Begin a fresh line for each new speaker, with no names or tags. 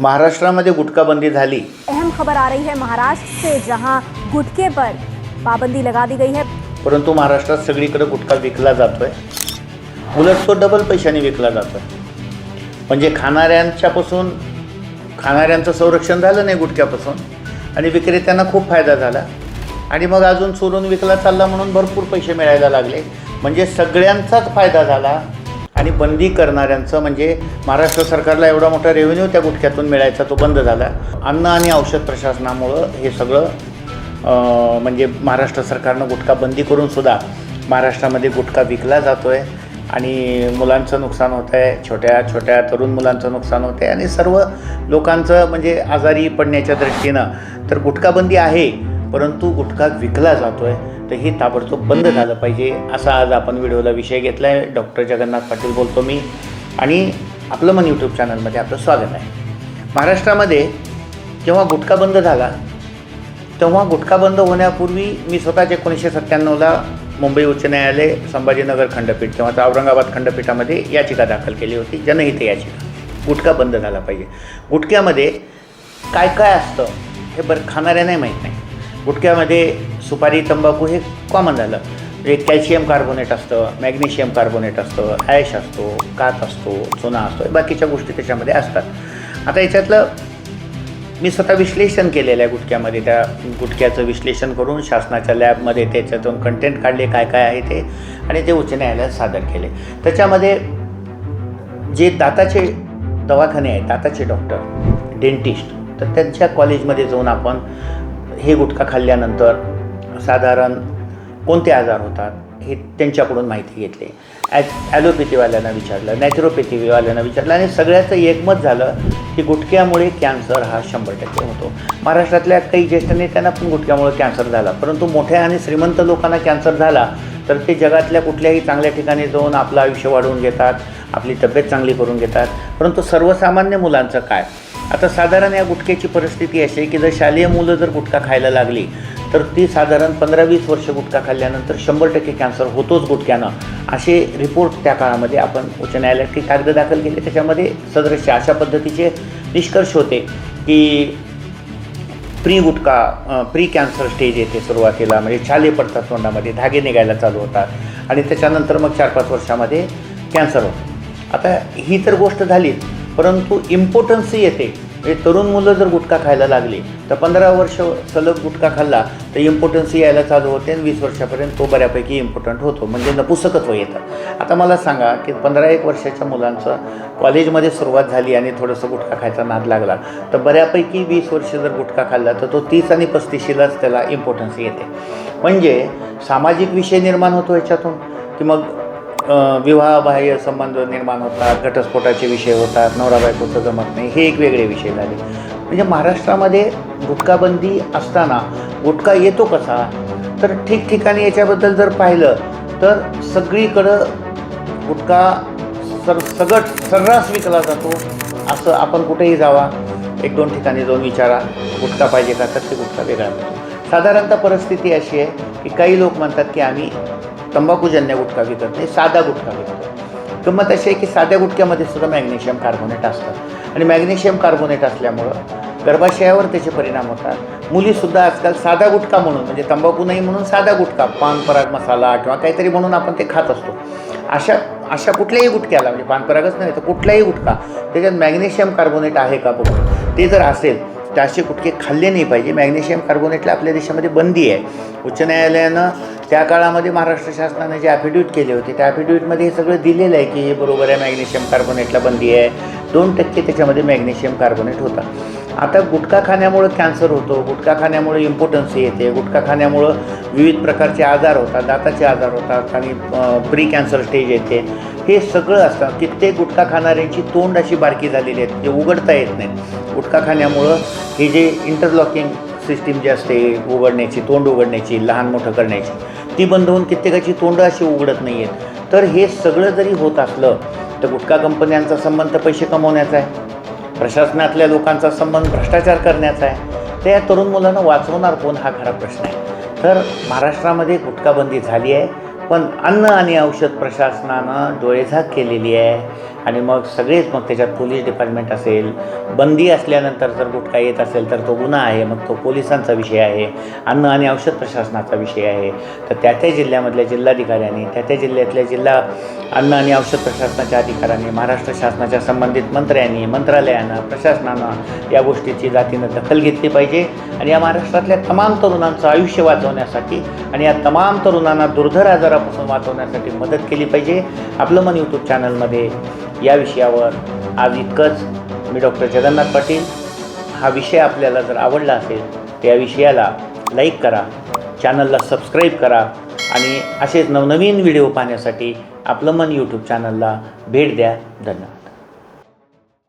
महाराष्ट्रामध्ये गुटखाबंदी झाली.
अहम खबर आ रही है महाराष्ट्र से जहां गुटखे पर पाबंदी लगा दी गई है।
परंतु महाराष्ट्रात सगळीकडे गुटखा विकला जातोय. उलट तो डबल पैशाने विकला जातोय. म्हणजे खाणाऱ्यांच्यापासून खाणाऱ्यांचं संरक्षण झालं नाही गुटख्यापासून आणि विक्रेत्यांना खूप फायदा झाला. आणि मग अजून चोरून विकला चालला म्हणून भरपूर पैसे मिळायला लागले. म्हणजे सगळ्यांचाच फायदा झाला. आणि बंदी करणाऱ्यांचं म्हणजे महाराष्ट्र सरकारला एवढा मोठा रेव्हेन्यू त्या गुटख्यातून मिळायचा तो बंद झाला. अन्न आणि औषध प्रशासनामुळं हे सगळं म्हणजे महाराष्ट्र सरकारनं गुटखा बंदी करूनसुद्धा महाराष्ट्रामध्ये गुटखा विकला जातो आहे आणि मुलांचं नुकसान होतं आहे छोट्या छोट्या तरुण मुलांचं नुकसान होतं आहे आणि सर्व लोकांचं म्हणजे आजारी पडण्याच्या दृष्टीनं तर गुटखाबंदी आहे परंतु गुटखा विकला जातो आहे तर हे ताबडतोब बंद झालं पाहिजे असा आज आपण व्हिडिओला विषय घेतला आहे डॉक्टर जगन्नाथ पाटील बोलतो मी आणि आपलं मन यूट्यूब चॅनलमध्ये आपलं स्वागत आहे. महाराष्ट्रामध्ये जेव्हा गुटखा बंद झाला तेव्हा गुटखा बंद होण्यापूर्वी मी स्वतःच एकोणीसशे सत्त्याण्णवला मुंबई उच्च न्यायालय संभाजीनगर खंडपीठ तेव्हाचा औरंगाबाद खंडपीठामध्ये याचिका दाखल केली होती जनहित याचिका. गुटखा बंद झाला पाहिजे. गुटख्यामध्ये काय काय असतं हे बरं खाणाऱ्यांनाही माहीत नाही. गुटख्यामध्ये सुपारी तंबाखू हे कॉमन झालं. म्हणजे कॅल्शियम कार्बोनेट असतं मॅग्नेशियम कार्बोनेट असतं ॲश असतो कात असतो चुना असतो बाकीच्या गोष्टी त्याच्यामध्ये असतात. आता याच्यातलं मी स्वतः विश्लेषण केलेलं आहे गुटख्यामध्ये त्या गुटख्याचं विश्लेषण करून शासनाच्या लॅबमध्ये त्याच्यातून कंटेंट काढले काय काय आहे ते आणि ते उच्च न्यायालयात सादर केले. त्याच्यामध्ये जे दाताचे दवाखाने आहेत दाताचे डॉक्टर डेंटिस्ट तर त्यांच्या कॉलेजमध्ये जाऊन आपण हे गुटखा खाल्ल्यानंतर साधारण कोणते आजार होतात हे त्यांच्याकडून माहिती घेतली. ॲ ॲलोपॅथीवाल्यांना विचारलं नॅचरोपॅथीवाल्यांना विचारलं आणि सगळ्याचं एकमत झालं की गुटख्यामुळे कॅन्सर हा शंभर टक्के होतो. महाराष्ट्रातल्या काही ज्येष्ठ नेत्यांना पण गुटख्यामुळे कॅन्सर झाला. परंतु मोठ्या आणि श्रीमंत लोकांना कॅन्सर झाला तर ते जगातल्या कुठल्याही चांगल्या ठिकाणी जाऊन आपलं आयुष्य वाढवून घेतात आपली तब्येत चांगली करून घेतात. परंतु सर्वसामान्य मुलांचं काय? आता साधारण या गुटख्याची परिस्थिती अशी आहे की जर शालेय मुलं जर गुटखा खायला लागली तर ती साधारण पंधरा वीस वर्ष गुटखा खाल्ल्यानंतर शंभर टक्के कॅन्सर होतोच गुटख्यानं. असे रिपोर्ट त्या काळामध्ये आपण उच्च न्यायालयात कागद दाखल केले. त्याच्यामध्ये सदृश्य अशा पद्धतीचे निष्कर्ष होते की pre gutkha pre cancer stage येते सुरुवातीला म्हणजे छाले पडतात तोंडामध्ये धागे निघायला चालू होतात आणि त्याच्यानंतर मग चार पाच वर्षामध्ये कॅन्सर होतो. आता ही तर गोष्ट झालीच. परंतु इम्पॉर्टन्सही येते. म्हणजे तरुण मुलं जर गुटखा खायला लागली तर पंधरा वर्ष सलग गुटखा खाल्ला तर इम्पॉर्टन्सी यायला चालू होते आणि वीस वर्षापर्यंत तो बऱ्यापैकी इम्पॉर्टंट होतो. म्हणजे नपुसकत्व येतं. आता मला सांगा की पंधरा एक वर्षाच्या मुलांचं कॉलेजमध्ये सुरुवात झाली आणि थोडंसं गुटखा खायचा नाद लागला तर बऱ्यापैकी वीस वर्ष जर गुटखा खाल्ला तर तो तीस आणि पस्तीशीलाच त्याला इम्पॉर्टन्सी येते. म्हणजे सामाजिक विषय निर्माण होतो याच्यातून की मग विवाहबाह्य संबंध निर्माण होतात घटस्फोटाचे विषय होतात नवरा बायकोचं जमत नाही हे एक वेगळे विषय झाले. म्हणजे महाराष्ट्रामध्ये गुटखाबंदी असताना गुटखा येतो कसा? तर ठिकठिकाणी याच्याबद्दल जर पाहिलं तर सगळीकडं गुटखा सर सगट सर्रास विकला जातो असं आपण कुठेही जावा एक दोन ठिकाणी जाऊन विचारा गुटखा पाहिजे का? तर ते गुटखा वेगळा मिळतो. साधारणतः परिस्थिती अशी आहे की काही लोक म्हणतात की आम्ही तंबाखूजन्य गुटखा विकत नाही म्हणजे साधा गुटखा विकतो किंमत अशी आहे की साध्या गुटख्यामध्ये सुद्धा मॅग्नेशियम कार्बोनेट असतं. आणि मॅग्नेशियम कार्बोनेट असल्यामुळं गर्भाशयावर त्याचे परिणाम होतात. मुलीसुद्धा आजकाल साधा गुटखा म्हणून म्हणजे तंबाखू नाही म्हणून साधा गुटखा पान पराग मसाला किंवा काहीतरी म्हणून आपण ते खात असतो. अशा अशा कुठल्याही गुटक्याला म्हणजे पानपरागच नाही तर कुठलाही गुटखा त्याच्यात मॅग्नेशियम कार्बोनेट आहे का बघून ते जर असेल तर असे खाल्ले नाही पाहिजे. मॅग्नेशियम कार्बोनेटला आपल्या देशामध्ये बंदी आहे. उच्च न्यायालयानं त्या काळामध्ये महाराष्ट्र शासनाने जे ॲफिडेविट केले होते त्या ॲफिडेविटमध्ये हे सगळं दिलेलं आहे की हे बरोबर आहे मॅग्नेशियम कार्बोनेटला बंदी आहे. दोन टक्के त्याच्यामध्ये मॅग्नेशियम कार्बोनेट होता. आता गुटखा खाण्यामुळं कॅन्सर होतो गुटखा खाण्यामुळे इम्पॉर्टन्सी येते गुटखा खाण्यामुळं विविध प्रकारचे आजार होतात दाताचे आजार होतात आणि प्री कॅन्सर स्टेज येते. हे सगळं असतं कित्येक गुटखा खाणाऱ्यांची तोंड अशी बारकी झालेली आहेत जे उघडता येत नाही. गुटखा खाण्यामुळं हे जे इंटरलॉकिंग सिस्टीम जी असते उघडण्याची तोंड उघडण्याची लहान मोठं करण्याची ती बंद होऊन कित्येकाची तोंड अशी उघडत नाही आहेत. तर हे सगळं जरी होत असलं तर गुटखा कंपन्यांचा संबंध पैसे कमवण्याचा आहे. प्रशासनातल्या लोकांचा संबंध भ्रष्टाचार करण्याचा आहे. तर या तरुण मुलांना वाचवणार कोण? हा खरा प्रश्न आहे. तर महाराष्ट्रामध्ये गुटखाबंदी झाली आहे. पण अन्न आणि औषध प्रशासनानं डोळेझाक केलेली आहे. आणि मग सगळेच मग त्याच्यात पोलीस डिपार्टमेंट असेल बंदी असल्यानंतर जर गुटखा येत असेल तर तो गुन्हा आहे मग तो पोलिसांचा विषय आहे अन्न आणि औषध प्रशासनाचा विषय आहे. तर त्या त्या जिल्ह्यामधल्या जिल्हाधिकाऱ्यांनी त्या त्या जिल्ह्यातल्या जिल्हा अन्न आणि औषध प्रशासनाच्या अधिकाऱ्यांनी महाराष्ट्र शासनाच्या संबंधित मंत्र्यांनी मंत्रालयानं प्रशासनानं या गोष्टीची जातीनं दखल घेतली पाहिजे. आणि या महाराष्ट्रातल्या तमाम तरुणांचं आयुष्य वाचवण्यासाठी आणि या तमाम तरुणांना दुर्धर आजारापासून वाचवण्यासाठी मदत केली पाहिजे. आपलं मन यूट्यूब चॅनलमध्ये या विषयावर आज इतकंच. मी डॉक्टर जगन्नाथ पाटील. हा विषय आपल्याला जर आवडला असेल तर या विषयाला लाईक करा. चॅनलला सबस्क्राईब करा. आणि असेच नवनवीन व्हिडिओ पाहण्यासाठी आपलं मन यूट्यूब चॅनलला भेट द्या. धन्यवाद.